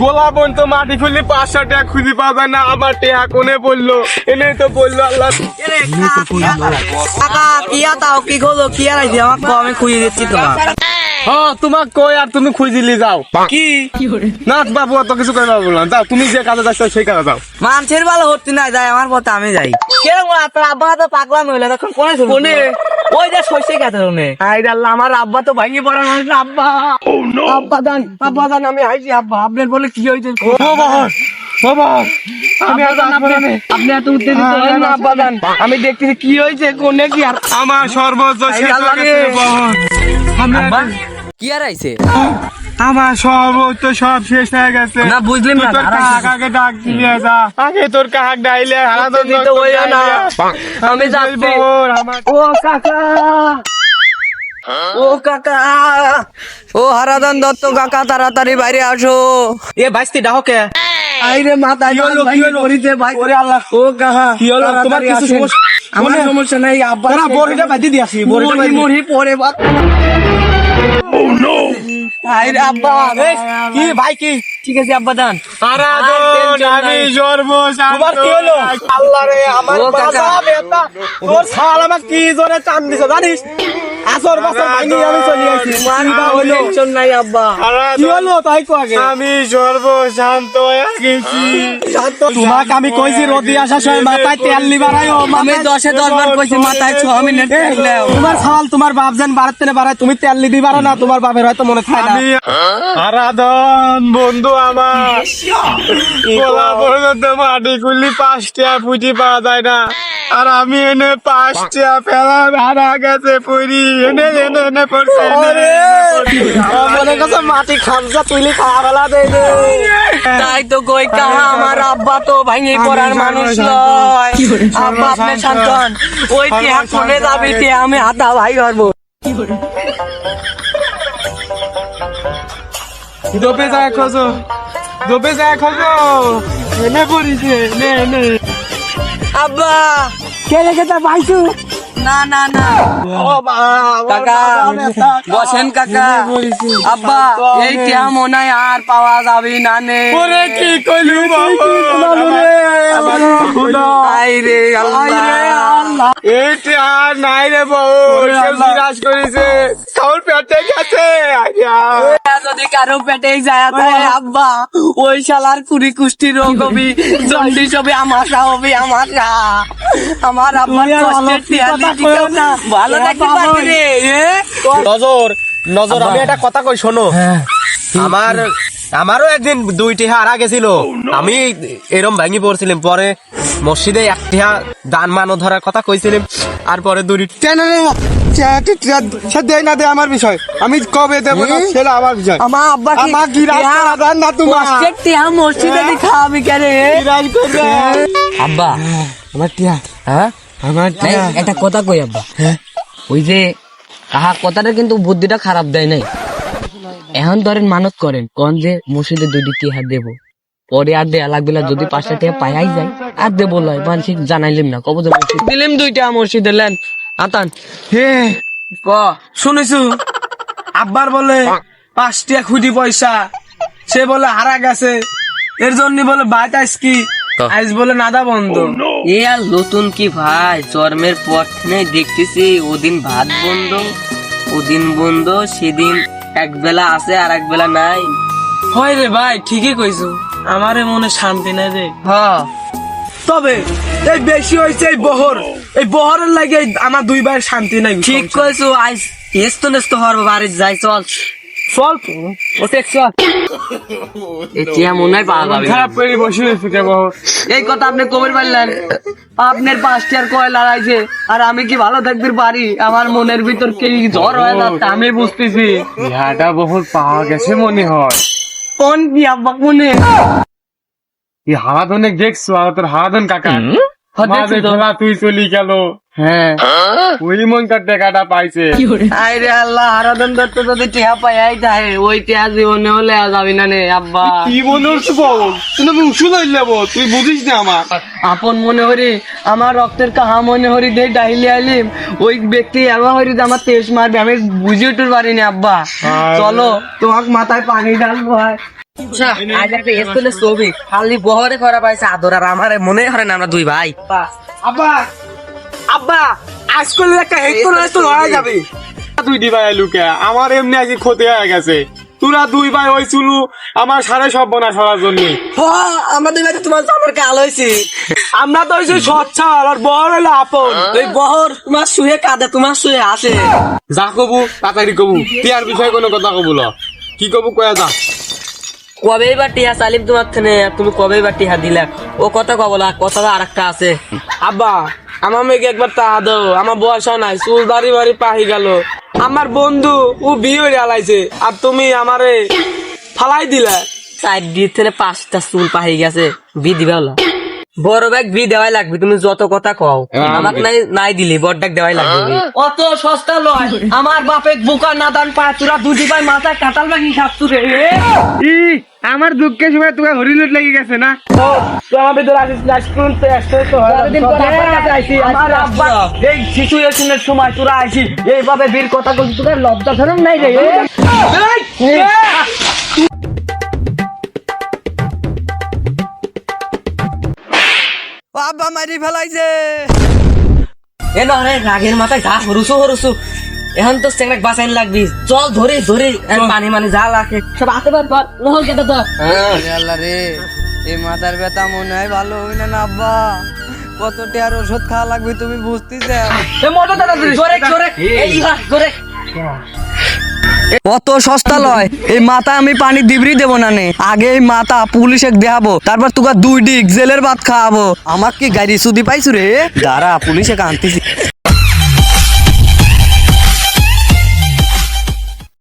গোলা বোন তো মাটি খুললি পাঁচশো টাকা খুঁজে পাবে না। আমার টেহা কোনে বলল এনে তো বলল আল্লাহ। কাকা তাও কি হলো? কি আর আমার কো আমি খুঁজে দিচ্ছি তোমার হ্যাঁ তোমাক কই আর তুমি খুঁজিলি যাও। কি? না বাবু অত কিছু করে পারব না। যাও তুমি যে কাজে যাচ্ছ সেই কাজে যাও। মানুষের ভালো হচ্ছে না যাই আমার পথে আমি যাই। কেরকম তোর আব্বা তো পাগলা মহিলা তখন কোনে? কোনে? ওই আই আল্লাহ আমার আব্বা তো ভাঙি পড়া মানুষ না, আব্বা। আব্বা দান আব্বা দান আমি আইছি আব্বা। আপনার বলে কি হয়েছে? বাবা! বাবা! আমি আর আসব আপনি এত উত্তেজিত হলেন না না, আব্বা জান আমি দেখতেছি কি হয়েছে কোনে কি আর আমার সর্বোচ্চ শেষ হয়ে গেছে বাবা। আব্বা কি আর আইছে? আমার সর্বোচ্চ সব শেষ হয়ে গেছে। না, বুঝলাম না, তোর। কাকাকে ডাক দিয়ে যা। আগে তোর কাকাক ডাইলে হারা তোর উত্তেজিত হইও না। আমি যাচ্ছি। ও কাকা। ও কাকা। ও হারাদান দত্ত কাকা তাড়াতাড়ি বাইরে আসো। এ বাইস্তি ডাহো কে? আইরে মাথা কি হলো, কি হলো? ভাই। ওরে আল্লাহ। ও কাকা কি হলো? তোমার কিছু সমস্যা? আমার সমস্যা নাই আব্বা তোরা বড়িটা বাদি দিয়ে আসি বড়িটা মুড়ি মুড়ি বাত আইরে আব্বা রে কি ভাই কি ঠিক আছে আব্বা দান আরাধন আমি। তোমার কি হলো? আল্লাহ রে আমার বাবা বেটা তোর শাল আমার কি জোরে চান দিছে জানিস বছর ভাঙি আমি চলে আইছি মারবা হলো টেনশন নাই আব্বা। কি হলো তাই কো আগে আমি হয়ে গেছি তোমাকে আমি কইছি রদি আসার সময় মাথায় তেল লিবার আয়ো আমি দশে দশ বার কইছি মাথায় ছ মিনিট থাকলেও তোমার খাল তোমার বাপ যেন বাড়াতে তেনে বাড়ায় তুমি তেল লিবি পারো না তোমার বাপের হয়তো মনে থাকে না। আরাধন বন্ধু আমার বলা পর্যন্ত মাটি খুললি পাঁচটা পুঁজি পাওয়া যায় না। আর আমি এনে পাঁচটা ফেলা ভাড়া গেছে পুরি এনে এনে এনে পড়ছে মনে কাছে মাটি খামসা তুলি খাওয়া ফেলা দেয় তাই তো কই কাহা আমার আব্বা তো ভাঙে পড়ার মানুষ নয় আব্বা আপনি শান্তন ওই টিয়া কোনে যাবি টিয়া আমি হাতা ভাই করব দোপে যায় খোঁজো দোপে যায় খোঁজো। এনে পড়িছে নে নে আব্বা কে রেখে তা পাইছু? না না না। কাকা বসেন কাকা। আব্বা এই টিয়া মনে হয় আর পাওয়া যাবে না নে। ওরে কি কইলু বাবা? আই রে আল্লাহ। এইটা আর নাই রে বউ কেউ বিরাজ করেছে। চাউল পেটে গেছে যদি কারও পেটে যায় আব্বা ওই শালার কুড়ি কুষ্টি রোগ হবে জন্ডিস হবে আমাশা হবে আমাশা। আমার আব্বার তুই আর কষ্টের অলক্ষী কথা দিদি কইও না। ভালো থাকতে পারবি রে নজর নজর আমি একটা কথা কই শোনো। আমার আমারও একদিন দুইটি হারা গেছিল। আমি এরম ভাঙি পড়ছিলাম পরে মসজিদে একটি দান মানো ধরার কথা কইছিলাম আর পরে দুই কেন রে সে দেয় না দে আমার বিষয়। আমি কবে দেবো না সেটা আমার বিষয়। আমার আব্বা আমার কি রাস্তা না তোমার। কষ্টের মসজিদে খাওয়াবি কেন রে? বিরাজ করবে। আব্বা আমার টিয়া হ্যাঁ? আমার একটা কথা কই আব্বা। ওই যে কাহা কথাটা কিন্তু বুদ্ধিটা খারাপ দেয় নাই। এখন ধরেন মানত করেন কন যে মসজিদে দুইটি টিহা দেব। পরে আর দেয়া লাগবে না যদি পাঁচটা টিহা পাইয়াই যায় আর দেবো লয় মানসিক জানাইলিম না কব যে মসজিদ। দিলিম দুইটা মসজিদে লেন আতান। হে ক? শুনেছু? আব্বার বলে পাঁচটিয়া খুঁটি পয়সা। সে বলে হারা গেছে। এর জন্য বলে বাইত আইস কি? আইস বলে নাদা বন্ধ। এ আর নতুন কি ভাই? জন্মের পর থেকে দেখতেছি ওদিন ভাত বন্ধ ওদিন বন্ধ সেদিন এক বেলা আছে আর এক বেলা নাই। হয় রে ভাই ঠিকই কইছো। আমারে মনে শান্তি নাই রে। হ্যাঁ। তবে এই বেশি হয়েছে এই বহর। এই বহরের লাগে আমার দুই ভাই শান্তি নাই ঠিক কইছো আইস এস্ত নেস্ত হওয়ার বাড়ি যাই চল। চল ও মনে হয় পাওয়া যাবে খারাপ করে বসে রয়েছে কে বহর এই কথা আপনি কবে পারলেন আপনার পাঁচটি আর কয় লড়াইছে আর আমি কি ভালো থাকতে পারি? আমার মনের ভিতর কি জ্বর হয়ে যাচ্ছে আমি বুঝতেছি। ইহাটা বহর পাওয়া গেছে মনে হয়। কোন কি আব্বা কোনে? এই হারাধনে দেখছ তোর হারাধন কাকা। তুই চলি গেল। হ্যাঁ। ওই মনকার টাকাটা পাইছে। আরে আল্লাহ আরাধন দত্ত যদি টিহা পাই আই তাহে ওই টিহা জীবনে হলে যাবি না নে আব্বা। কি বলছ বল? তুই আমি উসুল হইলে তুই বুঝিস না আমার। আপন মনে হরি আমার রক্তের কাহা মনে হরি দে ডাইলি আইলিম। ওই ব্যক্তি এমন হরি যে আমার তেজ মারবে আমি বুঝে উঠতে পারিনি আব্বা। চলো তোমার মাথায় পানি ঢালবো ভাই আজ একটা স্কুলের ছবি। খালি বহরে করা পাইছে আদর আর আমার মনে হয় না আমরা দুই ভাই। আব্বা আব্বা আজকাল একটা হেড করে তো লড়াই যাবে। তুই দিবা লুকে আমার এমনি আজকে ক্ষতি হয়ে গেছে। তোরা দুই ভাই ওই চুলু আমার সাড়ে সব বনা সরার জন্য আমরা দুই ভাই তোমার আমার কাল হয়েছি আমরা তো হয়েছি সচ্ছাল আর বড় হলো আপন। ওই বহর তোমার শুয়ে কাঁদে তোমার শুয়ে আসে। যা কবু তাড়াতাড়ি কবু। টিয়ার বিষয়ে কোনো কথা কবু ল। কি কবু কয়া যা। কবে বা টিহা সালিম তোমার থেনে? তুমি কবে বা টিহা দিলা? ও কথা কব না কথা আর একটা আছে। আব্বা আমার মেয়েকে একবার তাহা দাও। আমার বয়স নাই চুল দাড়ি বাড়ি পাহি গেল। আমার বন্ধু ও বিয়ে হয়ে আর তুমি আমারে ফালাই দিলা। চার দিয়ে থেকে পাঁচটা চুল পাহি গেছে। বি দিবা বড় ব্যাগ বি দেওয়াই লাগবে তুমি যত কথা কও। আমাক নাই নাই দিলি বড় ডাক দেওয়াই লাগবে। অত সস্তা লয় আমার বাপে বোকা না দান পায় তোরা দুটি পায় মাথায় কাটাল বাকি খাচ্ছু রে ই আমার দুঃখের সময় তোকে হরিলুট লেগে গেছে না? তো আমার ভিতরে আসিস না স্কুল তো আসতে তো দিন পরে আমার কাছে আইছি, আমার আব্বা এই সিচুয়েশনের সময় তোরা আইছি এইভাবে বীর কথা বলছি তোদের লজ্জা ধরুন নাই রে আব্বা মারি ফেলাইছে। এ না রে রাগের মাথায় যা হরুসু হরুসু এখন তো চেংড়াক বাঁচাইন লাগবি। চল ধরে ধরে পানি মানে যা লাগে। সব হাতে বার ধর নহল কেটে ধর। আল্লাহ রে এই মাথার ব্যথা মনে হয় ভালো হই না আব্বা? কত টিয়ার ওষুধ খাওয়া লাগবে তুমি বুঝতেছে এ মোটর দাদা জোরে জোরে। এই জোরে। কত সস্তা লয়। এই মাথা আমি পানি দিবরি দেবো না নে। আগে এই মাথা পুলিশে দেখাবো, তারপর তোকে দুই ডিগ জেলের ভাত খাওয়াবো। আমার কি গাড়ি সুদি পাইছু রে? দাঁড়া, পুলিশে আনতেছি